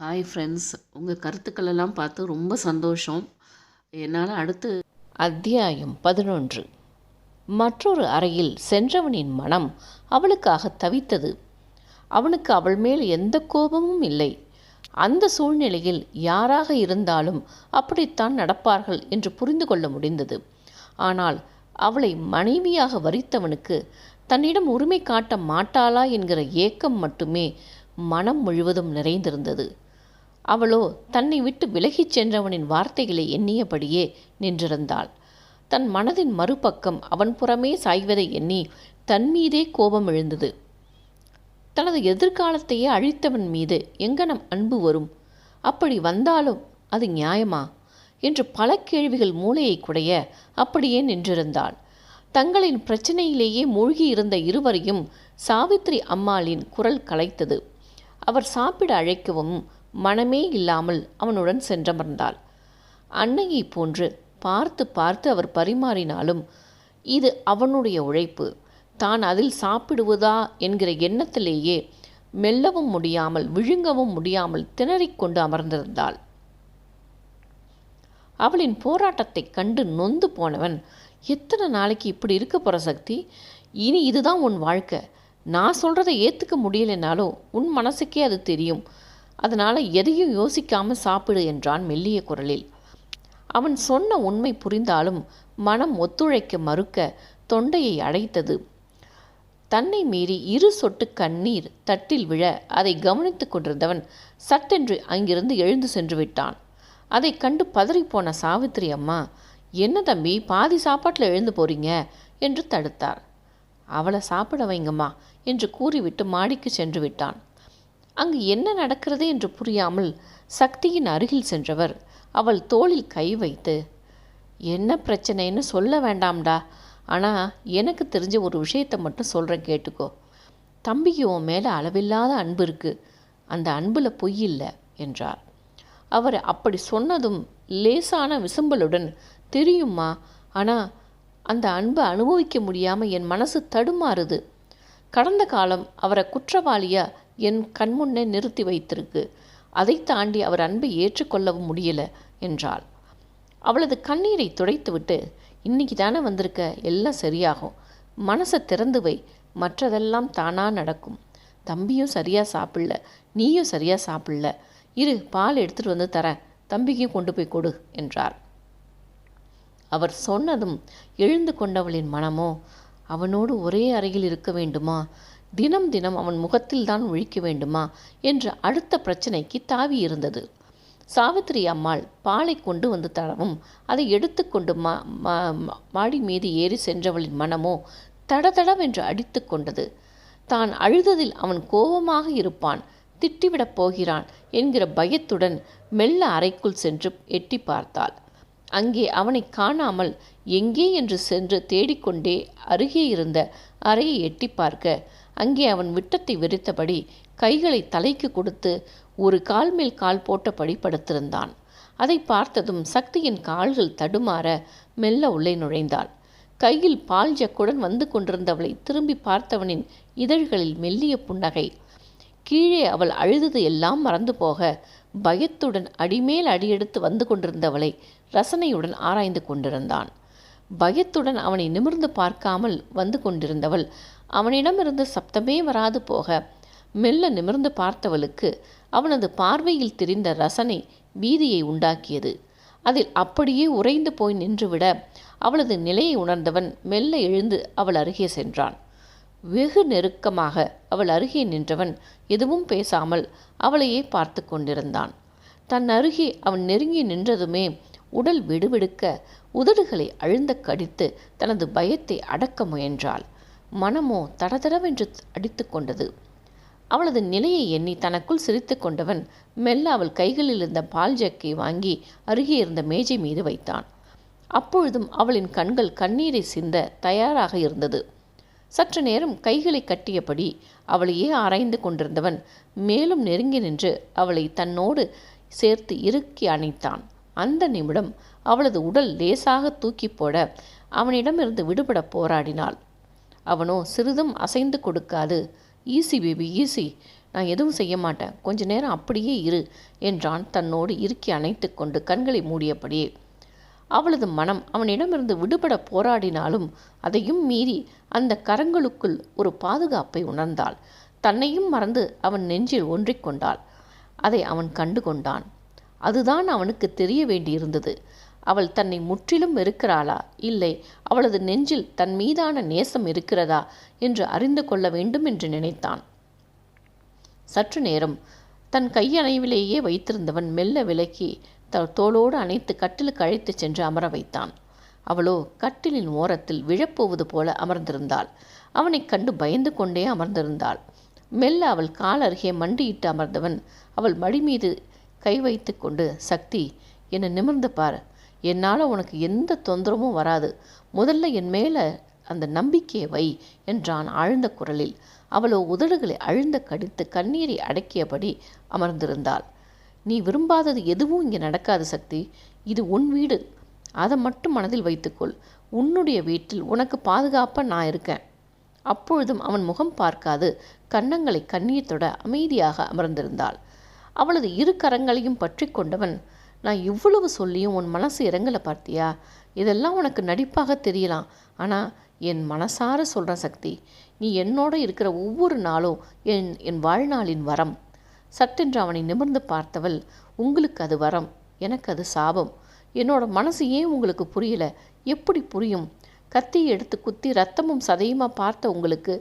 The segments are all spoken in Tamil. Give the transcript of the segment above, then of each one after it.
ஹாய் ஃப்ரெண்ட்ஸ் உங்கள் கருத்துக்களெல்லாம் பார்த்து ரொம்ப சந்தோஷம். என்னால் அடுத்து அத்தியாயம் பதினொன்று. மற்றொரு அறையில் சென்றவனின் மனம் அவளுக்காக தவித்தது. அவனுக்கு அவள் மேல் எந்த கோபமும் இல்லை. அந்த சூழ்நிலையில் யாராக இருந்தாலும் அப்படித்தான் நடப்பார்கள் என்று புரிந்து கொள்ள முடிந்தது. ஆனால் அவளை மனைவியாக வரித்தவனுக்கு தன்னிடம் உரிமை காட்ட மாட்டாளா என்கிற ஏக்கம் மட்டுமே மனம் முழுவதும் நிறைந்திருந்தது. அவளோ தன்னை விட்டு விலகிச் சென்றவனின் வார்த்தைகளை எண்ணியபடியே நின்றிருந்தாள். தன் மனதின் மறுபக்கம் அவன் புறமே சாய்வதை எண்ணி தன் மீதே கோபம் எழுந்தது. தனது எதிர்காலத்தையே அழித்தவன் மீது எங்கனம் அன்பு வரும்? அப்படி வந்தாலும் அது நியாயமா? என்று பல கேள்விகள் மூளையை குடைய அப்படியே நின்றிருந்தாள். தங்களின் பிரச்சனையிலேயே மூழ்கியிருந்த இருவரையும் சாவித்ரி அம்மாளின் குரல் கலைத்தது. அவர் சாப்பிட அழைக்கவும் மனமே இல்லாமல் அவனுடன் சென்றமர்ந்தாள். அன்னையை போன்று பார்த்து பார்த்து அவர் பரிமாறினாலும் இது அவனுடைய உழைப்பு. தான் அதில் சாப்பிடுவதா என்கிற எண்ணத்திலேயே மெல்லவும் முடியாமல் விழுங்கவும் முடியாமல் திணறிக்கொண்டு அமர்ந்திருந்தாள். அவளின் போராட்டத்தை கண்டு நொந்து போனவன் எத்தனை நாளைக்கு இப்படி இருக்க போகிற சக்தி? இனி இதுதான் உன் வாழ்க்கை. நான் சொல்கிறத ஏற்றுக்க முடியலைனாலும் உன் மனசுக்கே அது தெரியும். அதனால் எதையும் யோசிக்காமல் சாப்பிடு என்றான் மெல்லிய குரலில். அவன் சொன்ன உண்மை புரிந்தாலும் மனம் ஒத்துழைக்க மறுக்க தொண்டையை அடைத்தது. தன்னை மீறி இரு சொட்டு கண்ணீர் தட்டில் விழ அதை கவனித்துக் கொண்டிருந்தவன் சட்டென்று அங்கிருந்து எழுந்து சென்று விட்டான். அதை கண்டு பதறிப்போன சாவித்திரி அம்மா என்ன தம்பி பாதி சாப்பாட்டில் எழுந்து போறீங்க? என்று தடுத்தார். அவளை சாப்பிட வைங்கம்மா என்று கூறிவிட்டு மாடிக்கு சென்று விட்டான். அங்கு என்ன நடக்கிறது என்று புரியாமல் சக்தியின் அருகில் சென்றவர். அவள் தோளில் கை வைத்து என்ன பிரச்சனைன்னு சொல்ல வேண்டாம்டா. ஆனால் எனக்கு தெரிஞ்ச ஒரு விஷயத்தை மட்டும் சொல்கிறேன் கேட்டுக்கோ. தம்பிக்கு உன் மேலே அளவில்லாத அன்பு இருக்குது அந்த அன்பில் பொய் இல்லை என்றார். அவர் அப்படி சொன்னதும் லேசான விசும்பலுடன் தெரியுமா ஆனால் அந்த அன்பை அனுபவிக்க முடியாமல் என் மனசு தடுமாறுது. கடந்த காலம் அவரை குற்றவாளியாக என் கண்முன்னே நிறுத்தி வைத்திருக்கு. அதை தாண்டி அவர் அன்பை ஏற்றுக்கொள்ளவும் முடியல என்றாள். அவளது கண்ணீரை துடைத்துவிட்டு இன்னைக்கு தானே வந்திருக்க? எல்லாம் சரியாகும். மனசை திறந்து வை. மற்றதெல்லாம் தானாக நடக்கும். தம்பியும் சரியாக சாப்பிடல. நீயும் சரியாக சாப்பிடல. இரு பால் எடுத்துகிட்டு வந்து தரேன். தம்பிக்கும் கொண்டு போய் கொடு என்றார் அவர் சொன்னதும் எழுந்து கொண்டவளின் மனமோ அவனோடு ஒரே அறையில் இருக்க வேண்டுமா? தினம் தினம் அவன் முகத்தில்தான் ஒழிக்க வேண்டுமா? என்ற அடுத்த பிரச்சனைக்கு தாவி இருந்தது. சாவித்திரி அம்மாள் பாலை கொண்டு வந்து தரவும் அதை எடுத்துக்கொண்டு மா மாடி மீது ஏறி சென்றவளின் மனமோ தடதடவென்று அடித்து கொண்டது. தான் அழுததில் அவன் கோபமாக இருப்பான் திட்டிவிடப் போகிறான் என்கிற பயத்துடன் மெல்ல அறைக்குள் சென்று எட்டி பார்த்தாள். அங்கே அவனை காணாமல் எங்கே என்று சென்று தேடிக்கொண்டே அருகே இருந்த அறையை எட்டி பார்க்க அங்கே அவன் விட்டத்தை வெறித்தபடி கைகளை தலைக்கு கொடுத்து ஒரு கால் மேல் கால் போட்டபடி படுத்திருந்தான் அதை பார்த்ததும் சக்தியின் கால்கள் தடுமாற மெல்ல உள்ளே நுழைந்தாள். கையில் பால் ஜக்குடன் வந்து கொண்டிருந்தவளை திரும்பி பார்த்தவனின் இதழ்களில் மெல்லிய புன்னகை. கீழே அவள் அழுதது எல்லாம் மறந்து போக பயத்துடன் அடிமேல் அடியெடுத்து வந்து கொண்டிருந்தவளை ரசனையுடன் ஆராய்ந்து கொண்டிருந்தான். பயத்துடன் அவனை நிமிர்ந்து பார்க்காமல் வந்து கொண்டிருந்தவள் அவனிடமிருந்து சப்தமே வராது போக மெல்ல நிமிர்ந்து பார்த்தவளுக்கு அவனது பார்வையில் தெரிந்த ரசனை பீதியை உண்டாக்கியது. அதில் அப்படியே உறைந்து போய் நின்றுவிட அவளது நிலையை உணர்ந்தவன் மெல்ல எழுந்து அவள் அருகே சென்றான். வெகு நெருக்கமாக அவள் அருகே நின்றவன் எதுவும் பேசாமல் அவளையே பார்த்து கொண்டிருந்தான். தன் அருகே அவன் நெருங்கி நின்றதுமே உடல் விடுவிடுக்க உதடுகளை அழுந்த கடித்து தனது பயத்தை அடக்க முயன்றாள். மனமோ தடதடவென்று அடித்து கொண்டது அவளது நிலையை எண்ணி தனக்குள் சிரித்து கொண்டவன் மெல்ல அவள் கைகளில் இருந்த பால் ஜக்கை வாங்கி அருகே இருந்த மேஜை மீது வைத்தான். அப்பொழுதும் அவளின் கண்கள் கண்ணீரை சிந்த தயாராக இருந்தது. சற்று நேரம் கைகளை கட்டியபடி அவளையே ஆராய்ந்து கொண்டிருந்தவன் மேலும் நெருங்கி நின்று அவளை தன்னோடு சேர்த்து இறுக்கி அணைத்தான். அந்த நிமிடம் அவளது உடல் லேசாக தூக்கி போட அவனிடமிருந்து விடுபட போராடினாள். அவனோ சிறிதும் அசைந்து கொடுக்காது. ஈஸி பேபி ஈஸி நான் எதுவும் செய்ய மாட்டேன். கொஞ்ச நேரம் அப்படியே இரு என்றான் தன்னோடு இறுக்கி அணைத்து கொண்டு கண்களை மூடியபடியே. அவளது மனம் அவனிடமிருந்து விடுபட போராடினாலும் அதையும் மீறி அந்த கரங்களுக்குள் ஒரு பாதுகாப்பை உணர்ந்தாள். தன்னையும் மறந்து அவன் நெஞ்சில் ஒன்றிக்கொண்டாள் அதை அவன் கண்டு கொண்டான். அதுதான் அவனுக்கு தெரிய வேண்டியிருந்தது. அவள் தன்னை முற்றிலும் வெறுக்கிறாளா? இல்லை. அவளது நெஞ்சில் தன் மீதான நேசம் இருக்கிறதா? என்று அறிந்து கொள்ள வேண்டும் என்று நினைத்தான். சற்று நேரம். தன் கையணைவிலேயே வைத்திருந்தவன் மெல்ல விலக்கி த தோளோடு அணைத்து கட்டிலுக்கு அழைத்துச் சென்று அமர வைத்தான். அவளோ கட்டிலின் ஓரத்தில் விழப்போவது போல அமர்ந்திருந்தாள். அவனைக் கண்டு பயந்து கொண்டே அமர்ந்திருந்தாள். மெல்ல அவள் கால் அருகே மண்டியிட்டு அமர்ந்தவன் அவள் மடி மீது கை வைத்து கொண்டு சக்தி என்னை நிமிர்ந்து பார். என்னால் உனக்கு எந்த தொந்தரவும் வராது. முதல்ல என் மேலே அந்த நம்பிக்கையை வை என்றான் ஆழ்ந்த குரலில். அவளோ உதடுகளை அழுந்த கடித்து கண்ணீரை அடக்கியபடி அமர்ந்திருந்தாள். நீ விரும்பாதது எதுவும் இங்கே நடக்காது சக்தி. இது உன் வீடு. அதை மட்டும் மனதில் வைத்துக்கொள். உன்னுடைய வீட்டில் உனக்கு பாதுகாப்பாக நான் இருக்கேன். அப்பொழுதும் அவன் முகம் பார்க்காது. கன்னங்களை கண்ணீர் தொட அமைதியாக அமர்ந்திருந்தாள். அவளது இரு கரங்களையும் பற்றி கொண்டவன் நான் இவ்வளவு சொல்லியும் உன் மனசு இறங்கலை பார்த்தியா? இதெல்லாம் உனக்கு நடிப்பாக தெரியலாம். ஆனால் என் மனசார சொல்கிற சக்தி நீ என்னோட இருக்கிற ஒவ்வொரு நாளும் என் என் வாழ்நாளின் வரம். சட்டென்று அவனை நிமிர்ந்து பார்த்தவள் உங்களுக்கு அது வரம் எனக்கு அது சாபம். என்னோட மனசு ஏன் உங்களுக்கு புரியல? எப்படி புரியும் கத்தியை எடுத்து குத்தி ரத்தமும் சதையுமா பார்த்த உங்களுக்கு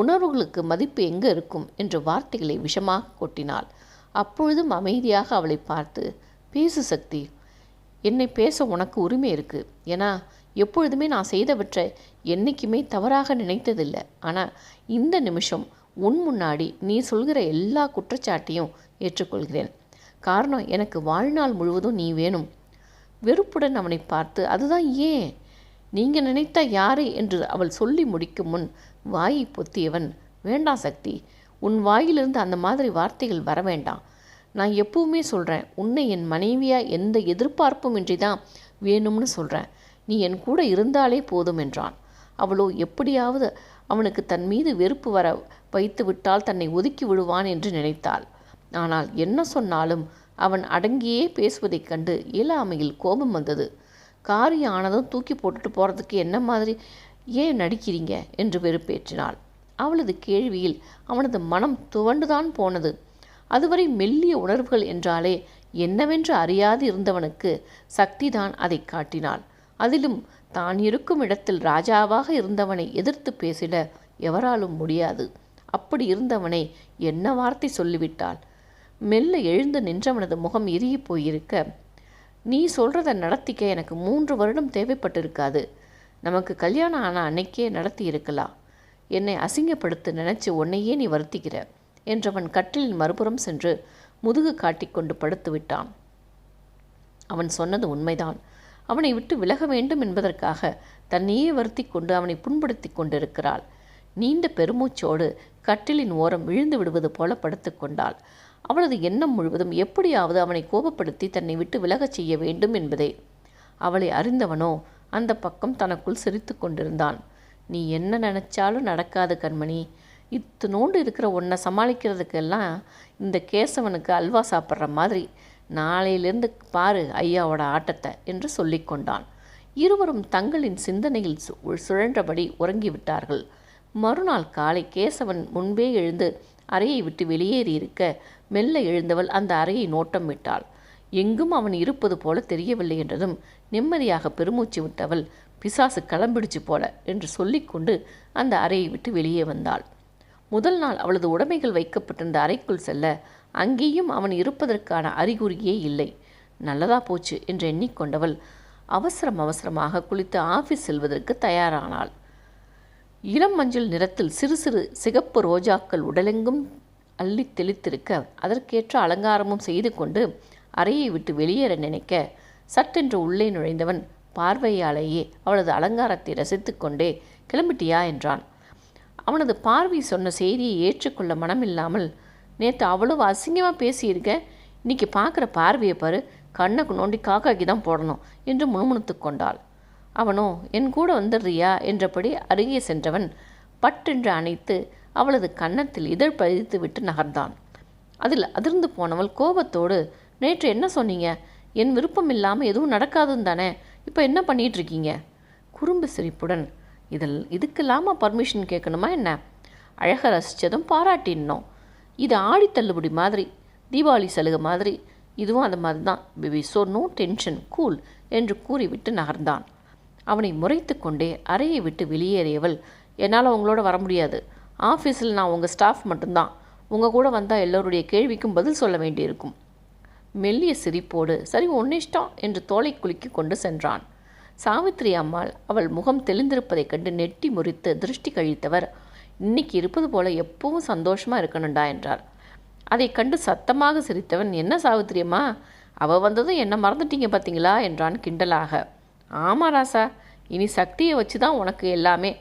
உணர்வுகளுக்கு மதிப்பு எங்கே இருக்கும் என்று வார்த்தைகளை விஷமாக கொட்டினாள். அப்பொழுதும் அமைதியாக அவளை பார்த்து பேசு சக்தி. என்னை பேச உனக்கு உரிமை இருக்கு. ஏன்னா எப்பொழுதுமே நான் செய்தவற்றை என்றைக்குமே தவறாக நினைத்ததில்லை. ஆனால் இந்த நிமிஷம் உன் முன்னாடி நீ சொல்கிற எல்லா குற்றச்சாட்டையும் ஏற்றுக்கொள்கிறேன். காரணம் எனக்கு வாழ்நாள் முழுவதும் நீ வேணும். வெறுப்புடன் அவனை பார்த்து அதுதான் ஏன்? நீங்கள் நினைத்தா யாரு? என்று அவள் சொல்லி முடிக்கும் முன் வாயை பொத்தியவன் வேண்டாம் சக்தி உன் வாயிலிருந்து அந்த மாதிரி வார்த்தைகள் வர வேண்டாம். நான் எப்பவுமே சொல்கிறேன் உன்னை என் மனைவியாக எந்த எதிர்பார்ப்பும் இன்றி தான் வேணும்னு சொல்கிறேன் நீ என் கூட இருந்தாலே போதும் என்றான். அவளோ எப்படியாவது அவனுக்கு தன் மீது வெறுப்பு வர வைத்து விட்டால் தன்னை ஒதுக்கி விடுவான் என்று நினைத்தாள். ஆனால் என்ன சொன்னாலும் அவன் அடங்கியே பேசுவதைக் கண்டு இயலாமையில் கோபம் வந்தது. காரியம் ஆனதும் தூக்கி போட்டுட்டு போகிறதுக்கு என்ன மாதிரி ஏன் நடிக்கிறீங்க? என்று வெறுப்பேற்றினாள். அவளது கேள்வியில் அவனது மனம் துவண்டுதான் போனது. அதுவரை மெல்லிய உணர்வுகள் என்றாலே என்னவென்று அறியாது இருந்தவனுக்கு சக்திதான் அதை காட்டினாள். அதிலும் தான் இருக்கும் இடத்தில் ராஜாவாக இருந்தவனை எதிர்த்து பேசிட எவராலும் முடியாது. அப்படி இருந்தவனை என்ன வார்த்தை சொல்லிவிட்டாள்? மெல்ல எழுந்து நின்றவனது முகம் இறுகி போயிருக்க நீ சொல்கிறத நடத்திக்க எனக்கு மூன்று வருடம் தேவைப்பட்டிருக்காது. நமக்கு கல்யாணம் ஆன அன்னைக்கே நடத்தி இருக்கலாம் என்னை அசிங்கப்படுத்த நினைச்சு உன்னையே நீ வருத்திக்கிற. என்றவன் கட்டிலின் மறுபுறம் சென்று முதுகு காட்டிக்கொண்டு படுத்து விட்டான். அவன் சொன்னது உண்மைதான். அவனை விட்டு விலக வேண்டும் என்பதற்காக தன்னையே வருத்தி கொண்டு அவனை புண்படுத்தி கொண்டிருக்கிறாள். நீண்ட பெருமூச்சோடு கட்டிலின் ஓரம் விழுந்து விடுவது போல படுத்து கொண்டாள். அவளது எண்ணம் முழுவதும் எப்படியாவது அவனை கோபப்படுத்தி தன்னை விட்டு விலகச் செய்ய வேண்டும் என்பதே. அவளை அறிந்தவனோ அந்த பக்கம் தனக்குள் சிரித்து கொண்டிருந்தான். நீ என்ன நினைச்சாலும் நடக்காது கண்மணி. இத்தினோண்டு இருக்கிற ஒன்றை சமாளிக்கிறதுக்கெல்லாம் இந்த கேசவனுக்கு அல்வா சாப்பிட்ற மாதிரி நாளையிலிருந்து பாரு ஐயாவோட ஆட்டத்தை என்று சொல்லிக்கொண்டான். இருவரும் தங்களின் சிந்தனையில் சு- சுழன்றபடி உறங்கிவிட்டார்கள். மறுநாள் காலை கேசவன் முன்பே எழுந்து அறையை விட்டு வெளியேறி இருக்க மெல்ல எழுந்தவள் அந்த அறையை நோட்டம் விட்டாள். எங்கும் அவன் இருப்பது போல தெரியவில்லை என்றதும் நிம்மதியாக பெருமூச்சு விட்டவள் பிசாசு கிளம்பிடுச்சு போல என்று சொல்லிக்கொண்டு அந்த அறையை விட்டு வெளியே வந்தாள். முதல் நாள் அவளது உடைமைகள் வைக்கப்பட்டிருந்த அறைக்குள் செல்ல அங்கேயும் அவன் இருப்பதற்கான அறிகுறியே இல்லை. நல்லதா போச்சு என்று எண்ணிக்கொண்டவள் அவசரம் அவசரமாக குளித்து ஆஃபீஸ் செல்வதற்கு தயாரானாள். இளம் மஞ்சள் நிறத்தில் சிறு சிறு சிகப்பு ரோஜாக்கள் உடலெங்கும் அள்ளி தெளித்திருக்க அதற்கேற்ற அலங்காரமும் செய்து கொண்டு அறையை விட்டு வெளியேற நினைக்க சட்டென்று உள்ளே நுழைந்தவன் பார்வையாலேயே அவளது அலங்காரத்தை ரசித்துக்கொண்டே கிளம்பிட்டியா? என்றான். அவனது பார்வை சொன்ன செய்தியை ஏற்றுக்கொள்ள மனமில்லாமல் நேற்று அவ்வளவு அசிங்கமாக பேசியிருக்க இன்னைக்கு பார்க்குற பார்வையை பாரு கண்ணுக்கு நோண்டி காக்காக்கி தான் போடணும் என்று முணுமுணுத்து கொண்டாள். அவனோ என் கூட வந்துடுறியா? என்றபடி அருகே சென்றவன் பட்டென்று அணைத்து அவளது கன்னத்தில் இதழ் பதித்து விட்டு நகர்ந்தான். அதில் அதிர்ந்து போனவள் கோபத்தோடு நேற்று என்ன சொன்னீங்க? என் விருப்பம் இல்லாமல் எதுவும் நடக்காதுன்னு தானே? இப்போ என்ன பண்ணிகிட்ருக்கீங்க குறும்பு சிரிப்புடன் இதில் இதுக்கெல்லாமா பர்மிஷன் கேட்கணுமா என்ன? அழகை ரசித்ததும் பாராட்டினோம். இது ஆடி தள்ளுபடி மாதிரி தீபாவளி சலுகை மாதிரி இதுவும் அந்த மாதிரி தான் BP so no tension cool என்று கூறிவிட்டு நகர்ந்தான். அவனை முறைத்து கொண்டே அறையை விட்டு வெளியேறியவள் என்னால் அவங்களோட வர முடியாது. ஆஃபீஸில் நான் உங்கள் ஸ்டாஃப் மட்டும்தான். உங்கள் கூட வந்தால் எல்லோருடைய கேள்விக்கும் பதில் சொல்ல வேண்டியிருக்கும். மெல்லிய சிரிப்போடு சரி ஒன்னிஷ்டம் என்று தோலை குலுக்கி கொண்டு சென்றான். சாவித்திரி அம்மாள் அவள் முகம் தெளிந்திருப்பதைக் கண்டு நெட்டி முறித்து திருஷ்டி கழித்தவர். இன்னைக்கு இருப்பது போல எப்பவும் சந்தோஷமாக இருக்கணும்டா என்றார் அதை கண்டு சத்தமாக சிரித்தவன் என்ன சாவித்திரியம்மா அவள் அவ வந்ததும் என்ன மறந்துட்டீங்க பார்த்தீங்களா என்றான் கிண்டலாக. ஆமாம் ராசா இனி சக்தியை வச்சு தான் உனக்கு எல்லாமே.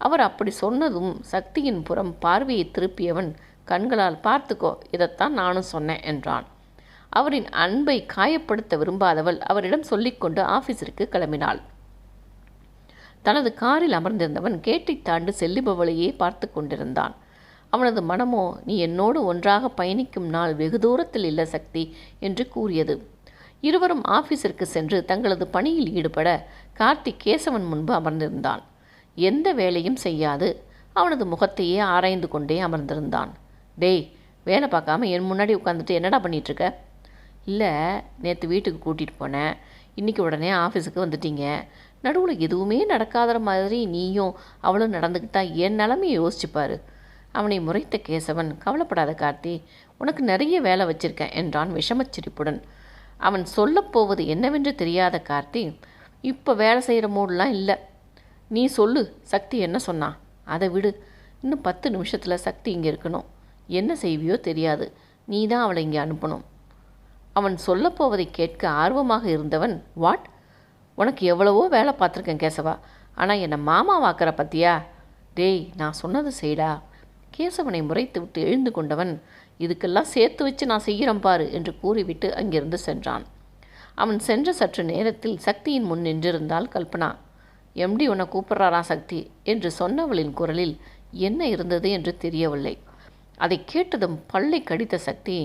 அவர் அப்படி சொன்னதும் சக்தியின் புறம் பார்வையை திருப்பியவன் கண்களால் பார்த்துக்கோ இதைத்தான் நானும் சொன்னேன் என்றான். அவரின் அன்பை காயப்படுத்த விரும்பாதவள் அவரிடம் சொல்லிக்கொண்டு ஆபீஸிற்கு கிளம்பினாள். தனது காரில் அமர்ந்திருந்தவன் கேட்டை தாண்டு செல்லுபவளையே பார்த்து கொண்டிருந்தான். அவனது மனமோ நீ என்னோடு ஒன்றாக பயணிக்கும் நாள் வெகு தூரத்தில் இல்லை சக்தி என்று கூறியது. இருவரும் ஆபீஸிற்கு சென்று தங்களது பணியில் ஈடுபட கார்த்திக் கேசவன் முன்பு அமர்ந்திருந்தான். எந்த வேலையும் செய்யாது அவனது முகத்தையே ஆராய்ந்து கொண்டே அமர்ந்திருந்தான். டேய் வேலை பார்க்காம என் முன்னாடி உட்காந்துட்டு என்னடா பண்ணிட்டுருக்க இல்லை நேற்று வீட்டுக்கு கூட்டிகிட்டு போனேன். இன்றைக்கி உடனே ஆஃபீஸுக்கு வந்துட்டீங்க. நடுவில் எதுவுமே நடக்காத மாதிரி நீயும் அவளும் நடந்துக்கிட்டா என் நிலமையை யோசிச்சுப்பார் அவனை முறைத்த கேசவன் கவலைப்படாத கார்த்தி உனக்கு நிறைய வேலை வச்சிருக்கேன் என்றான் விஷமச்சிரிப்புடன். அவன் சொல்லப்போவது என்னவென்று தெரியாத கார்த்தி இப்போ வேலை செய்கிற மூடெலாம் இல்லை. நீ சொல்லு சக்தி என்ன சொன்னா? அதை விடு. இன்னும் பத்து நிமிஷத்தில் சக்தி இங்கே இருக்கணும். என்ன செய்வியோ தெரியாது. நீ தான் அவளை இங்கே அனுப்பணும். அவன் சொல்லப்போவதை கேட்க ஆர்வமாக இருந்தவன் வாட்? உனக்கு எவ்வளவோ வேலை பார்த்துருக்கேன் கேசவா. ஆனால் என்னை மாமாவாக்கிற பத்தியா? டேய் நான் சொன்னது செய்டா. கேசவனை முறைத்து விட்டு எழுந்து கொண்டவன் இதுக்கெல்லாம் சேர்த்து வச்சு நான் செய்கிறேன் பாரு என்று கூறிவிட்டு அங்கிருந்து சென்றான். அவன் சென்ற சற்று நேரத்தில் சக்தியின் முன் நின்றிருந்தால் கல்பனா. எம்டி உன்னை கூப்பிட்றாரா சக்தி? என்று சொன்னவளின் குரலில் என்ன இருந்தது? என்று தெரியவில்லை. அதை கேட்டதும் பல்லை கடித்த சக்தி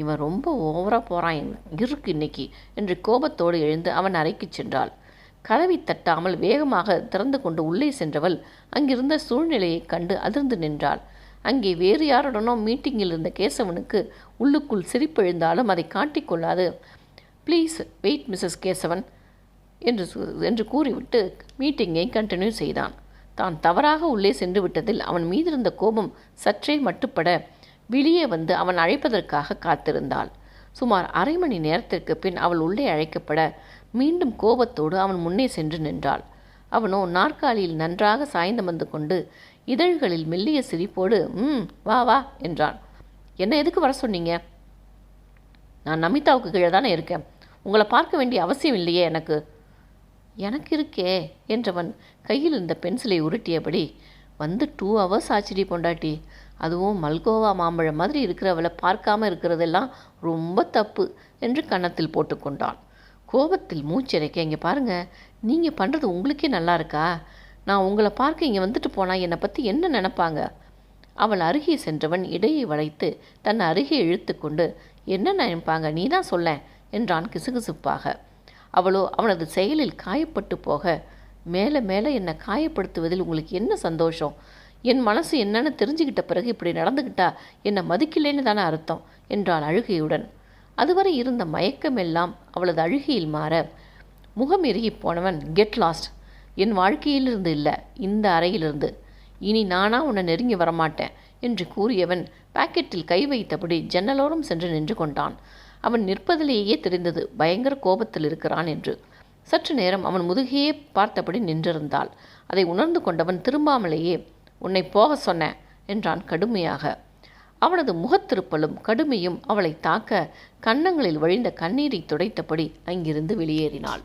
இவன் ரொம்ப ஓவராக போகிறான் இருக்கு இன்னைக்கு என்று கோபத்தோடு எழுந்து அவன் அறைக்கு சென்றாள். கதவை தட்டாமல் வேகமாக திறந்து கொண்டு உள்ளே சென்றவள் அங்கிருந்த சூழ்நிலையைக் கண்டு அதிர்ந்து நின்றாள். அங்கே வேறு யாருடனோ மீட்டிங்கில் இருந்த கேசவனுக்கு உள்ளுக்குள் சிரிப்பு எழுந்தாலும் அதை காட்டிக்கொள்ளாது ப்ளீஸ் வெயிட் மிஸ்ஸஸ் கேசவன் என்று என்று கூறிவிட்டு மீட்டிங்கை கண்டினியூ செய்தான். தான் தவறாக உள்ளே சென்று விட்டதில் அவன் மீதிருந்த கோபம் சற்றே மட்டுப்பட வெளியே வந்து அவன் அழைப்பதற்காக காத்திருந்தாள். சுமார் அரை மணி நேரத்திற்கு பின் அவள் உள்ளே அழைக்கப்பட மீண்டும் கோபத்தோடு அவன் முன்னே சென்று நின்றாள். அவனோ நாற்காலியில் நன்றாக சாய்ந்தமர்ந்து கொண்டு இதழ்களில் மெல்லிய சிரிப்போடு ம் வா வா என்றான். என்ன எதுக்கு வர சொன்னீங்க? நான் நமிதாவுக்கு கீழே தானே இருக்கேன். உங்களை பார்க்க வேண்டிய அவசியம் இல்லையே எனக்கு. எனக்கு இருக்கே என்றவன் கையில் இருந்த பென்சிலை உருட்டியபடி வந்து டூ ஹவர்ஸ் ஆச்சுடி பொண்டாட்டி. அதுவும் மல்கோவா மாம்பழம் மாதிரி இருக்கிறவளை பார்க்காம இருக்கிறதெல்லாம் ரொம்ப தப்பு என்று கன்னத்தில் போட்டுக்கொண்டான் கோபத்தில் மூச்சிறைக்க இங்கே பாருங்க நீங்கள் பண்ணுறது உங்களுக்கே நல்லா இருக்கா? நான் உங்களை பார்க்க இங்கே வந்துட்டு போனால் என்னை பற்றி என்ன நினைப்பாங்க? அவள் அருகே சென்றவன் இடையை வளைத்து தன் அருகே இழுத்துக்கொண்டு என்ன நினைப்பாங்க? நீ தான் சொல்ல என்றான் கிசுகிசுப்பாக. அவளோ அவனது செயலில் காயப்பட்டு போக மேலே மேலே என்னை காயப்படுத்துவதில் உங்களுக்கு என்ன சந்தோஷம்? என் மனசு என்னன்னு தெரிஞ்சுக்கிட்ட பிறகு இப்படி நடந்துக்கிட்டா என்னை மதிக்கலேன்னு தானே அர்த்தம் என்றாள் அழுகையுடன். அதுவரை இருந்த மயக்கமெல்லாம் அவளது அழுகையில் மாற முகம் இறுகி போனவன் கெட் லாஸ்ட் என் வாழ்க்கையிலிருந்து இல்லை இந்த அறையிலிருந்து. இனி நானா உன்னை நெருங்கி வரமாட்டேன் என்று கூறியவன் பாக்கெட்டில் கை வைத்தபடி ஜன்னலோரம் சென்று நின்று கொண்டான். அவன் நிற்பதிலேயே தெரிந்தது பயங்கர கோபத்தில் இருக்கிறான் என்று. சற்று நேரம் அவன் முதுகையே பார்த்தபடி நின்றிருந்தாள். அதை உணர்ந்து கொண்டவன் திரும்பாமலேயே உன்னை போக சொன்னேன் என்றான் கடுமையாக. அவனது முகத்திருப்பலும் கடுமையும் அவளை தாக்க கன்னங்களில் வழிந்த கண்ணீரை துடைத்தபடி அங்கிருந்து வெளியேறினாள்.